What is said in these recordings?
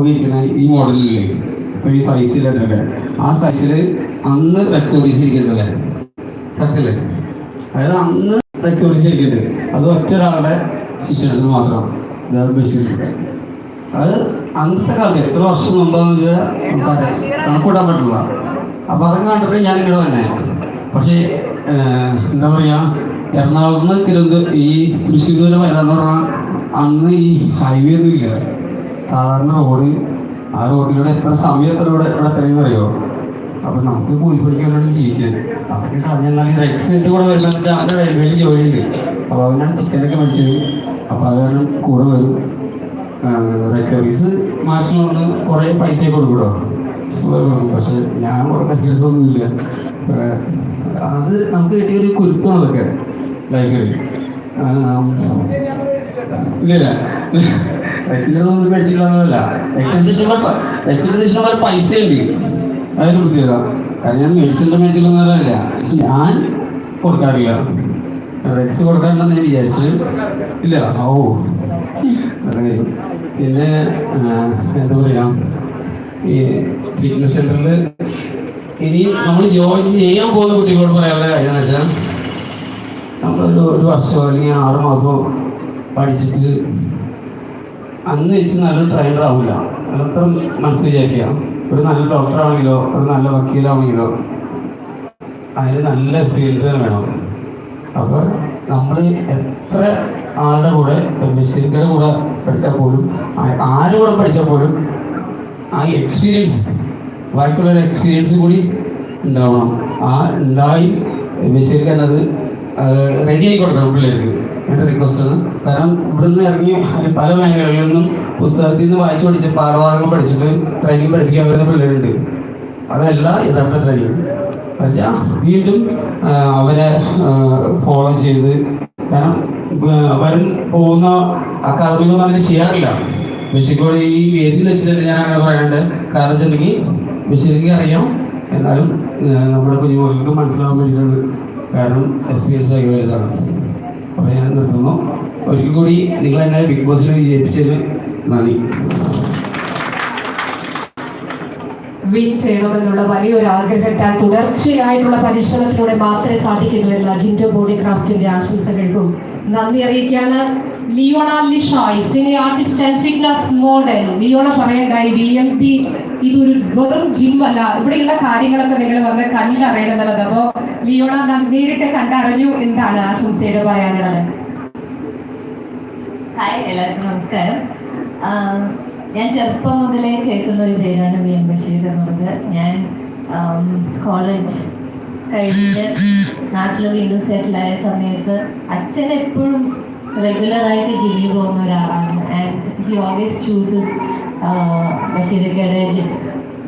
ഉപയോഗിക്കുന്ന ഈ മോഡലില്ലേ ഇപ്പൊ ഈ സൈസിലൊക്കെ ആ സൈസിൽ അന്ന് റെക്സോറീസ് ഇരിക്കുന്നല്ലേ സത്യല്ലേ? അതായത് അന്ന് ഇരിക്കുന്നുണ്ട് അത് ഒറ്റ ഒരാളുടെ ശിക്ഷണത്തിന് മാത്രം അത് അന്നത്തെ കാലത്ത് എത്ര വർഷം മുമ്പാന്ന് വെച്ചാൽ നമുക്കറിയാം. കണക്കൂട്ടാൻ പറ്റില്ല അപ്പൊ അതൊക്കെ കണ്ടിട്ട് ഞാൻ ഇങ്ങനെ തന്നെ പക്ഷേ എന്താ പറയാ? എറണാകുളം തിരുവനന്തപുരം ഈ തൃശ്ശൂർ വരാന്ന് പറഞ്ഞാൽ അന്ന് ഈ ഹൈവേ ഒന്നും ഇല്ല. സാധാരണ റോഡ് ആ റോഡിലൂടെ എത്ര സമയം എത്ര ഇവിടെ ഇവിടെ അറിയോ അപ്പൊ നമുക്ക് കൂലിപ്പണിക്കാൻ വേണ്ടി ജീവിക്കാൻ അതൊക്കെ കളഞ്ഞാൽ റെക്സിന്റെ കൂടെ വരുമ്പോൾ അവന്റെ റെയിൽവേയിൽ ജോലിയുണ്ട്. അപ്പൊ അവനാണ് ചിക്കനൊക്കെ മേടിച്ചത്. അപ്പൊ അത് കാരണം കൂടെ വരും. റെഡ് സർവീസ് മാഷിന് വന്ന് കുറെ പൈസ കൊടുക്കൂടോ പക്ഷെ ഞാൻ കൊടുക്കാൻ കേസൊന്നുമില്ല അത് നമുക്ക് കിട്ടിയൊരു കുരുത്തമാണ് അതൊക്കെ. ലൈഫിൽ ഇല്ല. എക്സിന്റെ ഒന്നും മേടിച്ചിട്ടുള്ളതല്ല എക്സിന്റെ പോലെ പൈസ ഉണ്ട് അതിന് പ്രത്യേകത കാരണം ഞാൻ മേടിച്ചിട്ട് മേടിച്ചിട്ടുള്ളതല്ല പക്ഷെ ഞാൻ കൊടുക്കാറില്ല. റെക്സ് കൊടുക്കാറില്ലെന്ന് ഞാൻ വിചാരിച്ചു ഇല്ല. ഓ. പിന്നെ എന്താ പറയാ? ഈ ഫിറ്റ്നസ് സെന്ററിൽ ഇനി നമ്മൾ ജോയിൻ ചെയ്യാൻ പോകുന്ന കുട്ടികളോട് പറയാനുള്ള കാര്യം എന്ന് വെച്ചാൽ നമ്മളൊരു ഒരു വർഷമോ അല്ലെങ്കിൽ ആറ് മാസമോ പഠിച്ചിട്ട് അന്ന് ചേച്ചി നല്ലൊരു ട്രെയിനർ ആവില്ല അത്ര മനസ്സിൽ വിചാരിക്കുക. ഒരു നല്ല ഡോക്ടർ ആണെങ്കിലോ ഒരു നല്ല വക്കീലാണെങ്കിലോ അതിന് നല്ല എക്സ്പീരിയൻസ് തന്നെ വേണം. അപ്പോൾ നമ്മൾ എത്ര ആളുടെ കൂടെ ബഷീർക്കയുടെ കൂടെ പഠിച്ചാൽ പോലും ആ- ആരുടെ കൂടെ പഠിച്ചാൽ പോലും ആ എക്സ്പീരിയൻസ് ബാക്കിയുള്ള എക്സ്പീരിയൻസ് കൂടി ഉണ്ടാവണം. ആ ഉണ്ടായി ബഷീർക്ക് അത് റെഡി ആയി കൊടുക്കണം പിള്ളേർക്ക്. എന്റെ റിക്വസ്റ്റാണ് കാരണം ഇവിടുന്ന് ഇറങ്ങി പല മേഖലകളിൽ നിന്നും പുസ്തകത്തിൽ നിന്ന് വായിച്ചു പഠിച്ച് പാഠഭാഗങ്ങൾ പഠിച്ചിട്ട് ട്രെയിനിങ് പഠിപ്പിക്കാൻ വരുന്ന പിള്ളേരുണ്ട്. അതല്ല യഥാർത്ഥ ട്രെയിനിങ് പറ്റാ വീണ്ടും അവരെ ഫോളോ ചെയ്ത് കാരണം വരും പോകുന്ന അക്കാദമികളൊന്നും അങ്ങനെ ചെയ്യാറില്ല. ബഷീർക്കോട് ഈ വേദിയിൽ വെച്ചിട്ട് ഞാൻ അങ്ങനെ പറയാനുണ്ട് കാരണം വെച്ചിട്ടുണ്ടെങ്കിൽ ബഷീർക്ക് അറിയാം. എന്നാലും നമ്മുടെ കുഞ്ഞുമക്കൾക്ക് മനസ്സിലാവാൻ വേണ്ടിയിട്ടാണ്. കാരണം എക്സ്പീരിയൻസ് ആയി വരുന്നതാണ്. ഞാൻ നിർത്തുന്നു ഒരിക്കൽ കൂടി നിങ്ങൾ എന്നെ ബിഗ് ബോസിൽ വിജയിപ്പിച്ചത് നന്ദി. വിൻ ചെയ്യണമെന്നുള്ള വലിയൊരു ആഗ്രഹത്താൽ തുടർച്ചയായിട്ടുള്ള പരിശ്രമത്തിലൂടെ മാത്രമേ സാധിക്കുന്നു എന്ന ജിൻഡോ ബോഡി ക്രാഫ്റ്റിന്റെ ആശംസകൾക്കും നന്ദി അറിയിക്കുകയാണ്. Leona Lishoy cine artist and fitness model Leona പറയണ്ടായി B M P ഇതൊരു വെറും ജിം അല്ല. ഇവിടെയുള്ള കാര്യങ്ങളൊക്കെ നിങ്ങൾ വന്ന് കണ്ടറിയണമെന്നുള്ളത്. അപ്പോ ലിയോണ നാം നേരിട്ട് കണ്ടറിഞ്ഞു എന്താണ് ആശംസയുടെ പറയാനുള്ളത്. ഹായ് എല്ലാവർക്കും നമസ്കാരം. ഞാൻ ചെറുപ്പം മുതലേ കേൾക്കുന്ന ഒരു പേരാണ് വി എം ബഷീർ എന്നുള്ളത് ഞാൻ കോളേജ് കഴിഞ്ഞ് നാട്ടിൽ വീണ്ടും സെറ്റിലായ സമയത്ത് അച്ഛൻ എപ്പോഴും റെഗുലറായിട്ട് ജിമ്മിൽ പോകുന്ന ഒരാളാണ്. ആൻഡ് ഹി ഓൾവേസ് ചൂസസ് ബഷീർക്കയുടെ ജിം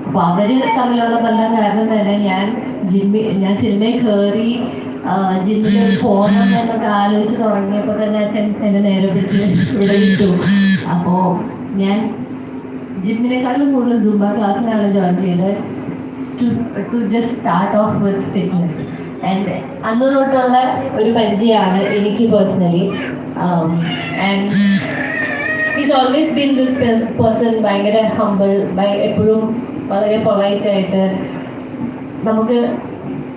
അപ്പോൾ അവർ തമ്മിലുള്ള ബന്ധം കാരണം തന്നെ ഞാൻ ജിമ്മിൽ ഞാൻ സിനിമയിൽ കയറി ജിമ്മിൽ പോകണം എന്നൊക്കെ ആലോചിച്ച് തുടങ്ങിയപ്പോൾ തന്നെ അച്ഛൻ എന്നെ നേരെ പിടിച്ച് ഇവിടെ ഇട്ടു. അപ്പോൾ ഞാൻ ജിമ്മിനെക്കാളും കൂടുതൽ സുംബ ക്ലാസ്സിലാണ് ജോയിൻ ചെയ്തത്. To to just start off with fitness and അന്ന് തൊട്ടുള്ള ഒരു പരിചയമാണ് എനിക്ക് personally and is always been this person ഭയങ്കര ഹമ്പിൾ എപ്പോഴും വളരെ പൊളൈറ്റ് ആയിട്ട് നമുക്ക്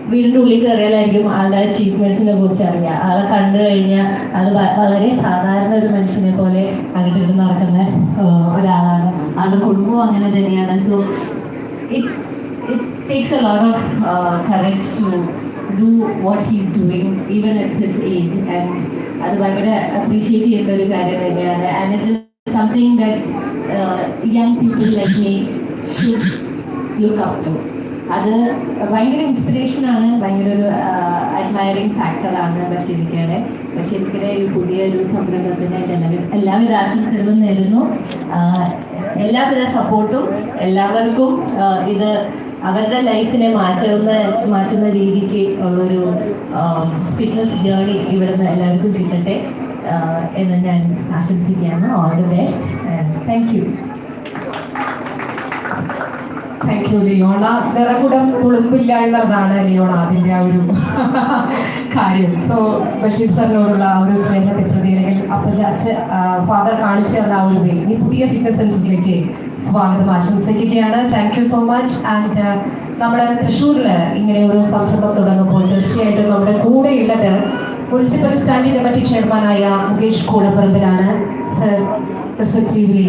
വീടിന്റെ ഉള്ളിൽ കയറിയാലായിരിക്കും ആളുടെ അച്ചീവ്മെന്റ്സിനെ കുറിച്ച് അറിയാം ആളെ കണ്ടു കഴിഞ്ഞാൽ അത് വളരെ സാധാരണ ഒരു മനുഷ്യനെ പോലെ അങ്ങോട്ട് നടക്കുന്ന ഒരാളാണ്. ആളുടെ കുടുംബവും അങ്ങനെ തന്നെയാണ്. So it it takes a lot of courage to do what he's doing even at his age and അത് ഭയങ്കര അപ്രീഷിയേറ്റ് ചെയ്യേണ്ട ഒരു കാര്യം തന്നെയാണ്. And it is something that young people like me should look up to അത് ഭയങ്കര ഇൻസ്പിറേഷനാണ് ഭയങ്കര ഒരു അഡ്മയറിങ് ഫാക്ടറാണ് ബഷീരിക്കയുടെ ബഷീരിക്കയുടെ ഈ പുതിയൊരു സംരംഭത്തിന് എല്ലാവരും എല്ലാവിധ ആശംസകളും നേരുന്നു. എല്ലാവിധ സപ്പോർട്ടും എല്ലാവർക്കും ഇത് അവരുടെ ലൈഫിനെ മാറ്റുന്ന മാറ്റുന്ന രീതിക്ക് ഉള്ളൊരു ഫിറ്റ്നസ് ജേർണി ഇവിടുന്ന് എല്ലാവർക്കും കിട്ടട്ടെ. എന്ന് ഞാൻ ആശംസിക്കുകയാണ്. All the best thank you thank you Leona. നിറകുടം കുളുമ്പില്ല എന്നുള്ളതാണ് ലിയോണ അതിന്റെ ആ ഒരു കാര്യം. സോ ബഷീർ സാറിനോടുള്ള ആ ഒരു സ്നേഹത്തെ പ്രതി അല്ലെങ്കിൽ അപ്പച്ച ഫാദർ കാണിച്ചു തന്ന ആ ഒരു വേ ഈ പുതിയ ഫിറ്റ്നസ് സെന്ററിലേക്ക് സ്വാഗതം ആശംസിക്കുകയാണ്. Thank you so much and നമ്മുടെ തൃശ്ശൂരിൽ ഇങ്ങനെ ഒരു സംരംഭം തുടങ്ങുമ്പോൾ തീർച്ചയായിട്ടും നമ്മുടെ കൂടെയുള്ളത് മുനിസിപ്പൽ സ്റ്റാൻഡിംഗ് കമ്മിറ്റി ചെയർമാനായ മുകേഷ് കൂടപ്പറമ്പിലാണ്. Sir respectively